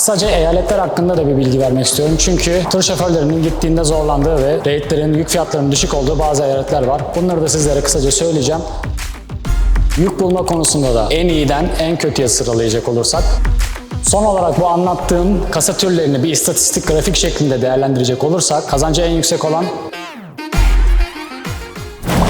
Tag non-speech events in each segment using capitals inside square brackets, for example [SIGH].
Kısaca eyaletler hakkında da bir bilgi vermek istiyorum. Çünkü tır şoförlerinin gittiğinde zorlandığı ve rate'lerin, yük fiyatlarının düşük olduğu bazı eyaletler var. Bunları da sizlere kısaca söyleyeceğim. Yük bulma konusunda da en iyiden en kötüye sıralayacak olursak Son olarak bu anlattığım kasa türlerini bir istatistik grafik şeklinde değerlendirecek olursak kazancı en yüksek olan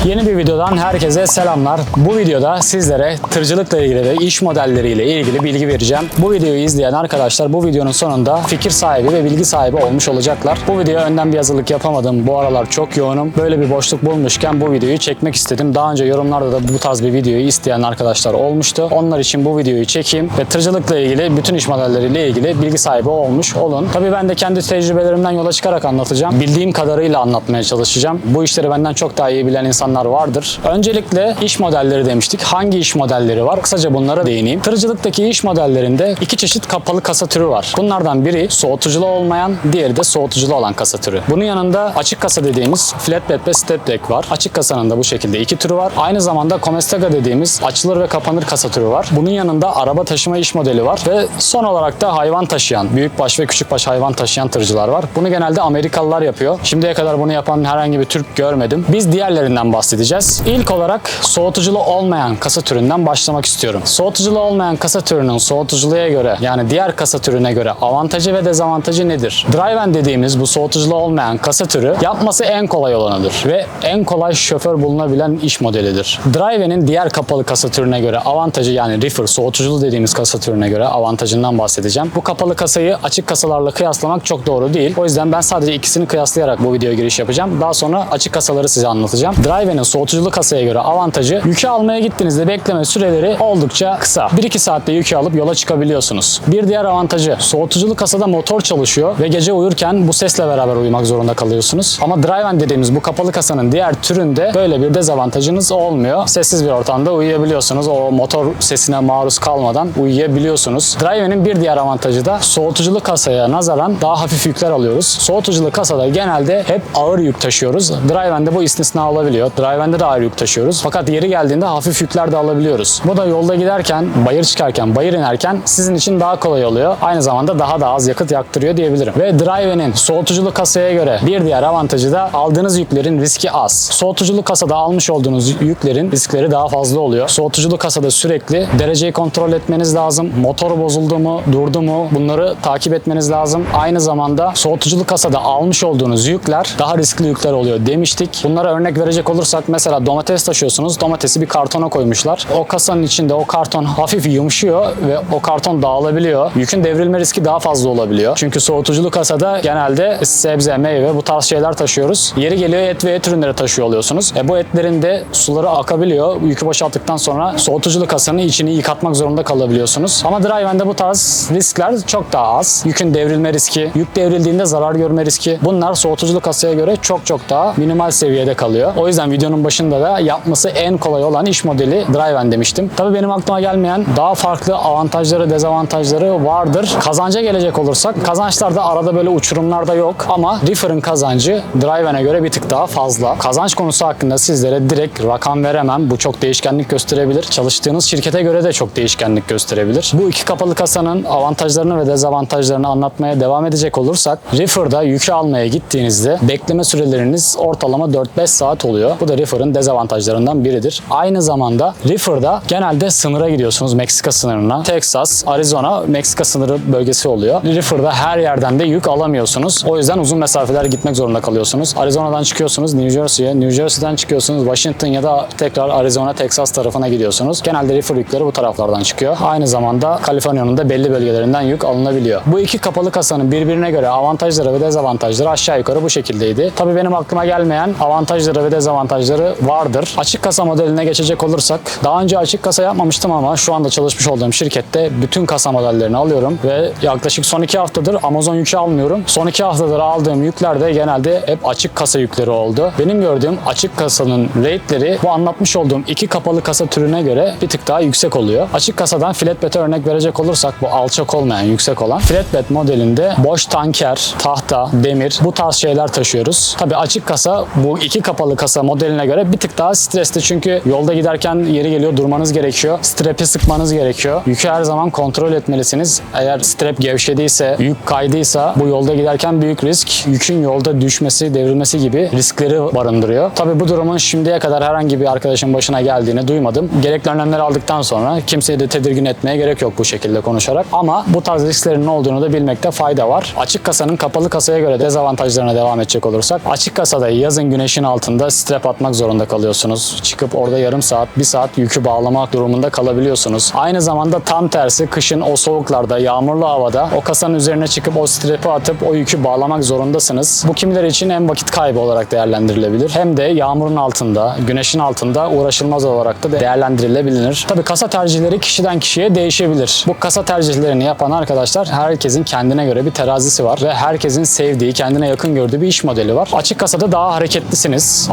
Yeni bir videodan herkese selamlar. Bu videoda sizlere tırcılıkla ilgili ve iş modelleriyle ilgili bilgi vereceğim. Bu videoyu izleyen arkadaşlar bu videonun sonunda fikir sahibi ve bilgi sahibi olmuş olacaklar. Bu videoya önden bir hazırlık yapamadım. Bu aralar çok yoğunum. Böyle bir boşluk bulmuşken bu videoyu çekmek istedim. Daha önce yorumlarda da bu tarz bir videoyu isteyen arkadaşlar olmuştu. Onlar için bu videoyu çekeyim ve tırcılıkla ilgili bütün iş modelleriyle ilgili bilgi sahibi olmuş olun. Tabii ben de kendi tecrübelerimden yola çıkarak anlatacağım. Bildiğim kadarıyla anlatmaya çalışacağım. Bu işleri benden çok daha iyi bilen insanlar vardır. Öncelikle iş modelleri demiştik. Hangi iş modelleri var? Kısaca bunlara değineyim. Tırcılıktaki iş modellerinde iki çeşit kapalı kasa türü var. Bunlardan biri soğutuculu olmayan, diğeri de soğutuculu olan kasa türü. Bunun yanında açık kasa dediğimiz flatbed ve step deck var. Açık kasanın da bu şekilde iki türü var. Aynı zamanda Comestaga dediğimiz açılır ve kapanır kasa türü var. Bunun yanında araba taşıma iş modeli var ve son olarak da hayvan taşıyan, büyükbaş ve küçükbaş hayvan taşıyan tırcılar var. Bunu genelde Amerikalılar yapıyor. Şimdiye kadar bunu yapan herhangi bir Türk görmedim. Biz diğerlerinden bahsedeceğiz. İlk olarak soğutuculu olmayan kasa türünden başlamak istiyorum. Soğutuculu olmayan kasa türünün soğutuculuğa göre yani diğer kasa türüne göre avantajı ve dezavantajı nedir? Driven dediğimiz bu soğutuculu olmayan kasa türü yapması en kolay olanıdır ve en kolay şoför bulunabilen iş modelidir. Driven'in diğer kapalı kasa türüne göre avantajı yani reefer soğutuculu dediğimiz kasa türüne göre avantajından bahsedeceğim. Bu kapalı kasayı açık kasalarla kıyaslamak çok doğru değil. O yüzden ben sadece ikisini kıyaslayarak bu videoya giriş yapacağım. Daha sonra açık kasaları size anlatacağım. Driven'in soğutuculu kasaya göre avantajı yükü almaya gittiğinizde bekleme süreleri oldukça kısa. 1-2 saatte yükü alıp yola çıkabiliyorsunuz. Bir diğer avantajı soğutuculu kasada motor çalışıyor ve gece uyurken bu sesle beraber uyumak zorunda kalıyorsunuz. Ama Driven dediğimiz bu kapalı kasanın diğer türünde böyle bir dezavantajınız olmuyor. Sessiz bir ortamda uyuyabiliyorsunuz. O motor sesine maruz kalmadan uyuyabiliyorsunuz. Driven'in bir diğer avantajı da soğutuculu kasaya nazaran daha hafif yükler alıyoruz. Soğutuculu kasada genelde hep ağır yük taşıyoruz. Driven'de bu istisna olabiliyor. Driven'de de ağır yük taşıyoruz. Fakat yeri geldiğinde hafif yükler de alabiliyoruz. Bu da yolda giderken, bayır çıkarken, bayır inerken sizin için daha kolay oluyor. Aynı zamanda daha da az yakıt yaktırıyor diyebilirim. Ve Driven'in soğutuculu kasaya göre bir diğer avantajı da aldığınız yüklerin riski az. Soğutuculu kasada almış olduğunuz yüklerin riskleri daha fazla oluyor. Soğutuculu kasada sürekli dereceyi kontrol etmeniz lazım. Motor bozuldu mu, durdu mu bunları takip etmeniz lazım. Aynı zamanda soğutuculu kasada almış olduğunuz yükler daha riskli yükler oluyor demiştik. Bunlara örnek verecek olursak mesela domates taşıyorsunuz. Domatesi bir kartona koymuşlar. O kasanın içinde o karton [LAUGHS] hafif yumuşuyor ve o karton dağılabiliyor. Yükün devrilme riski daha fazla olabiliyor. Çünkü soğutuculu kasada genelde sebze, meyve bu tarz şeyler taşıyoruz. Yeri geliyor et ve et ürünleri taşıyor oluyorsunuz. E bu etlerin de suları akabiliyor. Yükü boşalttıktan sonra soğutuculu kasanın içini yıkatmak zorunda kalabiliyorsunuz. Ama Driven'de bu tarz riskler çok daha az. Yükün devrilme riski, yük devrildiğinde zarar görme riski bunlar soğutuculu kasaya göre çok çok daha minimal seviyede kalıyor. O yüzden videonun başında da yapması en kolay olan iş modeli Driven demiştim. Tabii benim aklıma gelmeyen daha farklı avantajları, dezavantajları vardır. Kazanca gelecek olursak kazançlarda arada böyle uçurumlarda yok ama Reefer'ın kazancı Driven'e göre bir tık daha fazla. Kazanç konusu hakkında sizlere direkt rakam veremem. Bu çok değişkenlik gösterebilir. Çalıştığınız şirkete göre de çok değişkenlik gösterebilir. Bu iki kapalı kasanın avantajlarını ve dezavantajlarını anlatmaya devam edecek olursak Reefer'da yükü almaya gittiğinizde bekleme süreleriniz ortalama 4-5 saat oluyor. Bu da Reefer'ın dezavantajlarından biridir. Aynı zamanda Reefer'da genelde sınıra gidiyorsunuz Meksika sınırına. Texas, Arizona, Meksika sınırı bölgesi oluyor. Reefer'da her yerden de yük alamıyorsunuz. O yüzden uzun mesafeler gitmek zorunda kalıyorsunuz. Arizona'dan çıkıyorsunuz New Jersey'ye, New Jersey'den çıkıyorsunuz Washington ya da tekrar Arizona, Texas tarafına gidiyorsunuz. Genelde Reefer yükleri bu taraflardan çıkıyor. Aynı zamanda Kaliforniya'nın da belli bölgelerinden yük alınabiliyor. Bu iki kapalı kasanın birbirine göre avantajları ve dezavantajları aşağı yukarı bu şekildeydi. Tabii benim aklıma gelmeyen avantajları ve dezavantajları vardır. Açık kasa modeline geçecek olursak daha önce açık kasa yapmamıştım ama şu anda çalışmış olduğum şirkette bütün kasa modellerini alıyorum ve yaklaşık son iki haftadır Amazon yükü almıyorum. Son iki haftadır aldığım yükler de genelde hep açık kasa yükleri oldu. Benim gördüğüm açık kasanın rate'leri bu anlatmış olduğum iki kapalı kasa türüne göre bir tık daha yüksek oluyor. Açık kasadan flatbed'e örnek verecek olursak bu alçak olmayan yüksek olan flatbed modelinde boş tanker, tahta, demir bu tarz şeyler taşıyoruz. Tabi açık kasa bu iki kapalı kasa modeli modeline göre bir tık daha stresli. Çünkü yolda giderken yeri geliyor durmanız gerekiyor. Strap'i sıkmanız gerekiyor. Yükü her zaman kontrol etmelisiniz. Eğer strap gevşediyse, yük kaydıysa bu yolda giderken büyük risk. Yükün yolda düşmesi, devrilmesi gibi riskleri barındırıyor. Tabii bu durumun şimdiye kadar herhangi bir arkadaşın başına geldiğini duymadım. Gerekli önlemleri aldıktan sonra kimseyi de tedirgin etmeye gerek yok bu şekilde konuşarak. Ama bu tarz risklerin olduğunu da bilmekte fayda var. Açık kasanın kapalı kasaya göre dezavantajlarına devam edecek olursak. Açık kasada yazın güneşin altında strap atmak zorunda kalıyorsunuz. Çıkıp orada yarım saat, bir saat yükü bağlamak durumunda kalabiliyorsunuz. Aynı zamanda tam tersi kışın o soğuklarda, yağmurlu havada o kasanın üzerine çıkıp o strap'i atıp o yükü bağlamak zorundasınız. Bu kimiler için hem vakit kaybı olarak değerlendirilebilir hem de yağmurun altında, güneşin altında uğraşılmaz olarak da değerlendirilebilir. Tabii kasa tercihleri kişiden kişiye değişebilir. Bu kasa tercihlerini yapan arkadaşlar herkesin kendine göre bir terazisi var ve herkesin sevdiği, kendine yakın gördüğü bir iş modeli var. Açık kasada daha hareketlisiniz.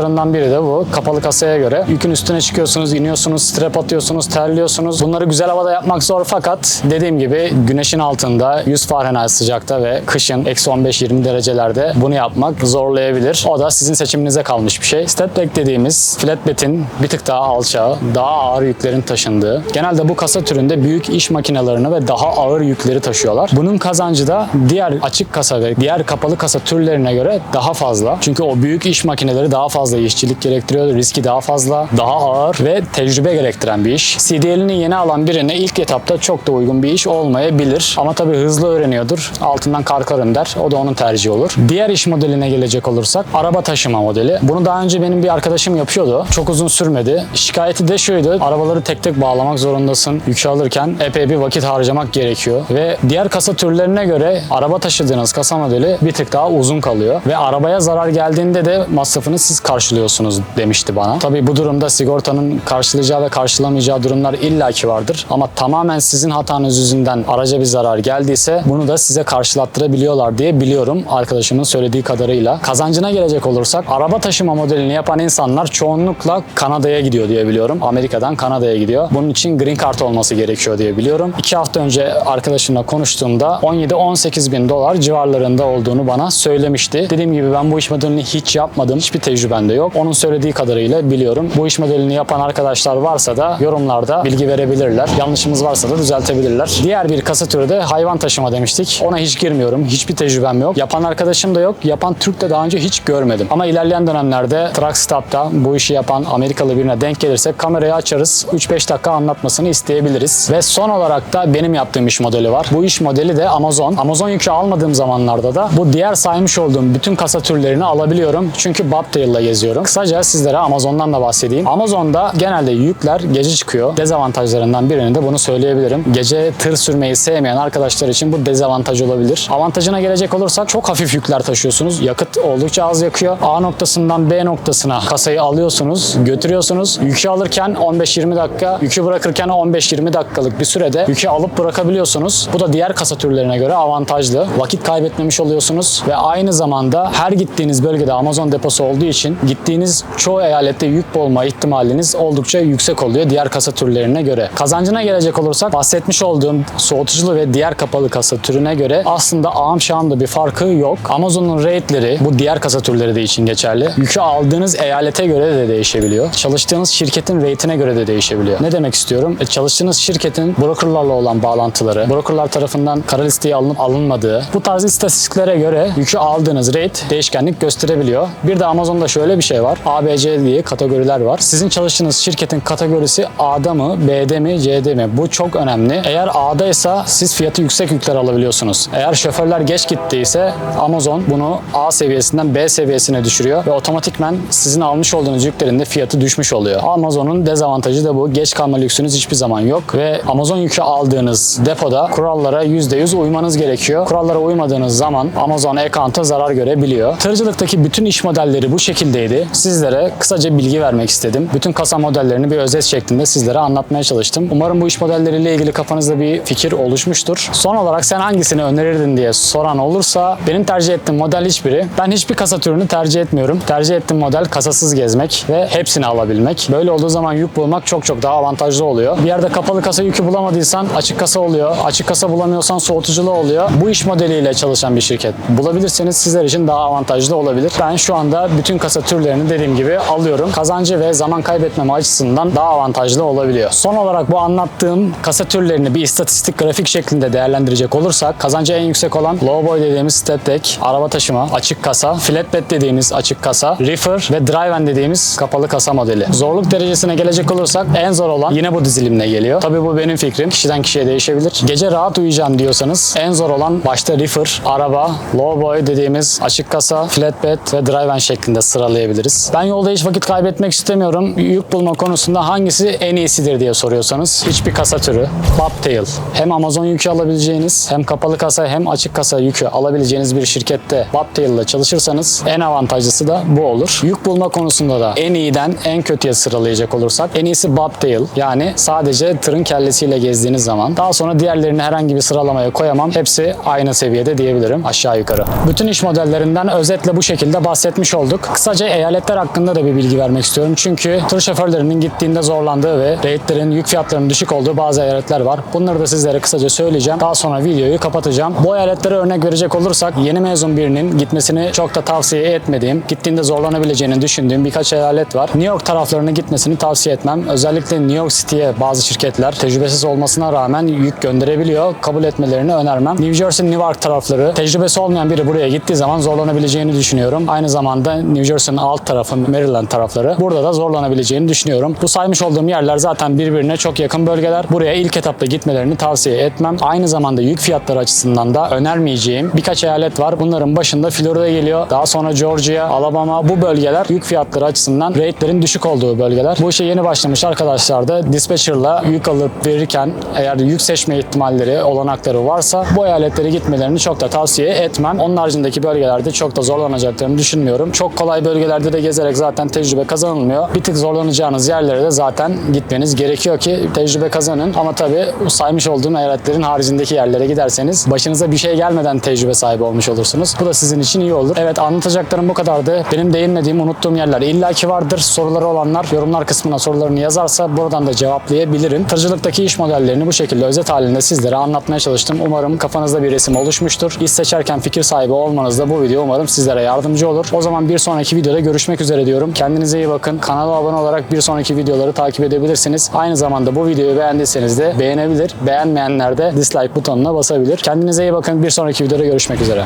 Avantajlarından biri de bu. Kapalı kasaya göre yükün üstüne çıkıyorsunuz, iniyorsunuz, strap atıyorsunuz, terliyorsunuz. Bunları güzel havada yapmak zor fakat dediğim gibi güneşin altında 100 Fahrenheit sıcakta ve kışın eksi 15-20 derecelerde bunu yapmak zorlayabilir. O da sizin seçiminize kalmış bir şey. Step back dediğimiz flatbed'in bir tık daha alçağı, daha ağır yüklerin taşındığı. Genelde bu kasa türünde büyük iş makinelerini ve daha ağır yükleri taşıyorlar. Bunun kazancı da diğer açık kasa ve diğer kapalı kasa türlerine göre daha fazla. Çünkü o büyük iş makineleri daha fazla işçilik gerektiriyor, riski daha fazla, daha ağır ve tecrübe gerektiren bir iş. CDL'ini yeni alan birine ilk etapta çok da uygun bir iş olmayabilir. Ama tabii hızlı öğreniyordur. Altından kalkarım der. O da onun tercihi olur. Diğer iş modeline gelecek olursak araba taşıma modeli. Bunu daha önce benim bir arkadaşım yapıyordu. Çok uzun sürmedi. Şikayeti de şuydu. Arabaları tek tek bağlamak zorundasın. Yükü alırken epey bir vakit harcamak gerekiyor. Ve diğer kasa türlerine göre araba taşıdığınız kasa modeli bir tık daha uzun kalıyor. Ve arabaya zarar geldiğinde de masrafını siz karşılıyorsunuz demişti bana. Tabii bu durumda sigortanın karşılayacağı ve karşılamayacağı durumlar illaki vardır. Ama tamamen sizin hatanız yüzünden araca bir zarar geldiyse bunu da size karşılattırabiliyorlar diye biliyorum arkadaşımın söylediği kadarıyla. Kazancına gelecek olursak araba taşıma modelini yapan insanlar çoğunlukla Kanada'ya gidiyor diye biliyorum. Amerika'dan Kanada'ya gidiyor. Bunun için green card olması gerekiyor diye biliyorum. İki hafta önce arkadaşımla konuştuğumda 17-18 bin dolar civarlarında olduğunu bana söylemişti. Dediğim gibi ben bu iş modelini hiç yapmadım. Hiçbir tecrübem de yok. Onun söylediği kadarıyla biliyorum. Bu iş modelini yapan arkadaşlar varsa da yorumlarda bilgi verebilirler. Yanlışımız varsa da düzeltebilirler. Diğer bir kasa türü de hayvan taşıma demiştik. Ona hiç girmiyorum. Hiçbir tecrübem yok. Yapan arkadaşım da yok. Yapan Türk de daha önce hiç görmedim. Ama ilerleyen dönemlerde Truck Stop'ta bu işi yapan Amerikalı birine denk gelirsek kamerayı açarız. 3-5 dakika anlatmasını isteyebiliriz. Ve son olarak da benim yaptığım iş modeli var. Bu iş modeli de Amazon. Amazon yükü almadığım zamanlarda da bu diğer saymış olduğum bütün kasa türlerini alabiliyorum. Çünkü Bobtail'la geziyorum. Kısaca sizlere Amazon'dan da bahsedeyim. Amazon'da genelde yükler gece çıkıyor. Dezavantajlarından birini de bunu söyleyebilirim. Gece tır sürmeyi sevmeyen arkadaşlar için bu dezavantaj olabilir. Avantajına gelecek olursak çok hafif yükler taşıyorsunuz. Yakıt oldukça az yakıyor. A noktasından B noktasına kasayı alıyorsunuz, götürüyorsunuz. Yükü alırken 15-20 dakika, yükü bırakırken 15-20 dakikalık bir sürede yükü alıp bırakabiliyorsunuz. Bu da diğer kasa türlerine göre avantajlı. Vakit kaybetmemiş oluyorsunuz ve aynı zamanda her gittiğiniz bölgede Amazon deposu olduğu için gittiğiniz çoğu eyalette yük bulma ihtimaliniz oldukça yüksek oluyor diğer kasa türlerine göre. Kazancına gelecek olursak bahsetmiş olduğum soğutuculu ve diğer kapalı kasa türüne göre aslında ağam şahımda bir farkı yok. Amazon'un rate'leri bu diğer kasa türleri de için geçerli. Yükü aldığınız eyalete göre de değişebiliyor. Çalıştığınız şirketin rate'ine göre de değişebiliyor. Ne demek istiyorum? E, çalıştığınız şirketin brokerlarla olan bağlantıları, brokerlar tarafından kara listeye alınıp alınmadığı bu tarz istatistiklere göre yükü aldığınız rate değişkenlik gösterebiliyor. Bir de Amazon'da şöyle bir şey var. A, B, C diye kategoriler var. Sizin çalıştığınız şirketin kategorisi A'da mı, B'de mi, C'de mi? Bu çok önemli. Eğer A'daysa siz fiyatı yüksek yükler alabiliyorsunuz. Eğer şoförler geç gittiyse Amazon bunu A seviyesinden B seviyesine düşürüyor ve otomatikmen sizin almış olduğunuz yüklerin de fiyatı düşmüş oluyor. Amazon'un dezavantajı da bu. Geç kalma lüksünüz hiçbir zaman yok ve Amazon yükü aldığınız depoda kurallara %100 uymanız gerekiyor. Kurallara uymadığınız zaman Amazon account'a zarar görebiliyor. Tırcılıktaki bütün iş modelleri bu şekildeydi. Sizlere kısaca bilgi vermek istedim. Bütün kasa modellerini bir özet şeklinde sizlere anlatmaya çalıştım. Umarım bu iş modelleriyle ilgili kafanızda bir fikir oluşmuştur. Son olarak sen hangisini önerirdin diye soran olursa benim tercih ettiğim model hiçbiri. Ben hiçbir kasa türünü tercih etmiyorum. Tercih ettiğim model kasasız gezmek ve hepsini alabilmek. Böyle olduğu zaman yük bulmak çok çok daha avantajlı oluyor. Bir yerde kapalı kasa yükü bulamadıysan açık kasa oluyor. Açık kasa bulamıyorsan soğutuculu oluyor. Bu iş modeliyle çalışan bir şirket bulabilirseniz sizler için daha avantajlı olabilir. Ben şu anda bütün kasa türlerini dediğim gibi alıyorum. Kazancı ve zaman kaybetmeme açısından daha avantajlı olabiliyor. Son olarak bu anlattığım kasa türlerini bir istatistik grafik şeklinde değerlendirecek olursak kazancı en yüksek olan low boy dediğimiz step deck, araba taşıma, açık kasa, flatbed dediğimiz açık kasa, reefer ve drive dediğimiz kapalı kasa modeli. Zorluk derecesine gelecek olursak en zor olan yine bu dizilimle geliyor. Tabii bu benim fikrim. Kişiden kişiye değişebilir. Gece rahat uyuyacağım diyorsanız en zor olan başta reefer, araba, low boy dediğimiz açık kasa, flatbed ve drive şeklinde sıralayabiliriz. Ben yolda hiç vakit kaybetmek istemiyorum. Yük bulma konusunda hangisi en iyisidir diye soruyorsanız hiçbir kasa türü Bobtail. Hem Amazon yükü alabileceğiniz hem kapalı kasa hem açık kasa yükü alabileceğiniz bir şirkette Bobtail ile çalışırsanız en avantajlısı da bu olur. Yük bulma konusunda da en iyiden en kötüye sıralayacak olursak en iyisi Bobtail yani sadece tırın kellesiyle gezdiğiniz zaman daha sonra diğerlerini herhangi bir sıralamaya koyamam. Hepsi aynı seviyede diyebilirim aşağı yukarı. Bütün iş modellerinden özetle bu şekilde bahsetmiş olduk. Kısaca eyaletler hakkında da bir bilgi vermek istiyorum. Çünkü tır şoförlerinin gittiğinde zorlandığı ve rate'lerin, yük fiyatlarının düşük olduğu bazı eyaletler var. Bunları da sizlere kısaca söyleyeceğim. Daha sonra videoyu kapatacağım. Bu eyaletlere örnek verecek olursak yeni mezun birinin gitmesini çok da tavsiye etmediğim, gittiğinde zorlanabileceğini düşündüğüm birkaç eyalet var. New York taraflarına gitmesini tavsiye etmem. Özellikle New York City'ye bazı şirketler tecrübesiz olmasına rağmen yük gönderebiliyor. Kabul etmelerini önermem. New Jersey, Newark tarafları tecrübesi olmayan biri buraya gittiği zaman zorlanabileceğini düşünüyorum. Aynı zamanda New Jersey'nin alt tarafı Maryland tarafları burada da zorlanabileceğini düşünüyorum. Bu saymış olduğum yerler zaten birbirine çok yakın bölgeler. Buraya ilk etapta gitmelerini tavsiye etmem. Aynı zamanda yük fiyatları açısından da önermeyeceğim birkaç eyalet var. Bunların başında Florida geliyor. Daha sonra Georgia, Alabama bu bölgeler yük fiyatları açısından rate'lerin düşük olduğu bölgeler. Bu işe yeni başlamış arkadaşlar da dispatcher'la yük alıp verirken eğer yük seçme ihtimalleri, olanakları varsa bu eyaletlere gitmelerini çok da tavsiye etmem. Onun haricindeki bölgelerde çok da zorlanacaklarını düşünmüyorum. Çok kolay bölgelerde de gezerek zaten tecrübe kazanılmıyor. Bir tık zorlanacağınız yerlere de zaten gitmeniz gerekiyor ki tecrübe kazanın. Ama tabii saymış olduğum eyaletlerin haricindeki yerlere giderseniz başınıza bir şey gelmeden tecrübe sahibi olmuş olursunuz. Bu da sizin için iyi olur. Evet anlatacaklarım bu kadardı. Benim değinmediğim, unuttuğum yerler illaki vardır. Soruları olanlar yorumlar kısmına sorularını yazarsa buradan da cevaplayabilirim. Tırcılıktaki iş modellerini bu şekilde özet halinde sizlere anlatmaya çalıştım. Umarım kafanızda bir resim oluşmuştur. İş seçerken fikir sahibi olmanızda bu video umarım sizlere yardımcı olur. O zaman bir sonraki videoda görüşmek üzere diyorum. Kendinize iyi bakın. Kanala abone olarak bir sonraki videoları takip edebilirsiniz. Aynı zamanda bu videoyu beğendiyseniz de beğenebilir. Beğenmeyenler de dislike butonuna basabilir. Kendinize iyi bakın. Bir sonraki videoda görüşmek üzere.